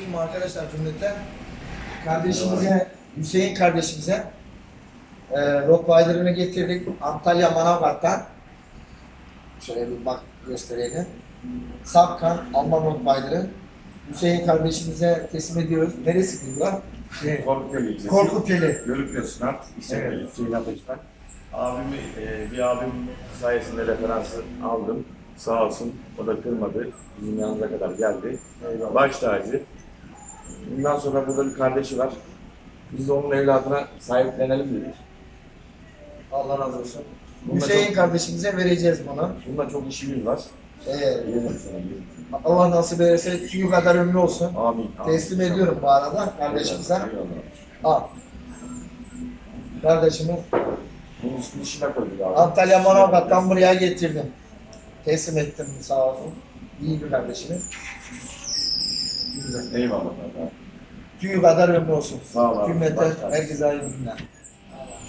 Diyeyim arkadaşlar cümleten kardeşimize, Hüseyin kardeşimize e, Rottweiler'ını getirdik Antalya Manavgat'tan. Şöyle bir bak gösterelim. Safkan Alman Rottweiler'ı Hüseyin kardeşimize teslim ediyoruz. Neresi diyorlar? Şey, Korkuteli. Korkuteli. Yörükle Sınav. İşte Evet. Hüseyin Ateş'ten. Abimi, e, bir abim sayesinde referansı aldım. Sağ olsun. O da kırmadı. Bizim yanımıza kadar geldi. Eyvallah. Baş tacı. Bundan sonra burada bir kardeşi var. Biz de onun evladına sahiplenelim dedik. Allah razı olsun. Bunda Hüseyin çok, kardeşimize vereceğiz bunu. bunda çok işimiz var. Ee, sana. Allah nasip ederse tüyü kadar ömrü olsun. Amin. amin. Teslim ediyorum bu arada kardeşimize. Eyvallah. Al. Kardeşimi Bunun ismini işine koyduk abi. Antalya Manavgat'tan buraya getirdim. Teslim ettim sağ olsun. İyi bir kardeşimiz. Eyvallah. Tüyü kadar ömrü olsun. Sağ ol abi. Cümleten Baş tacı. herkese hayırlı günler.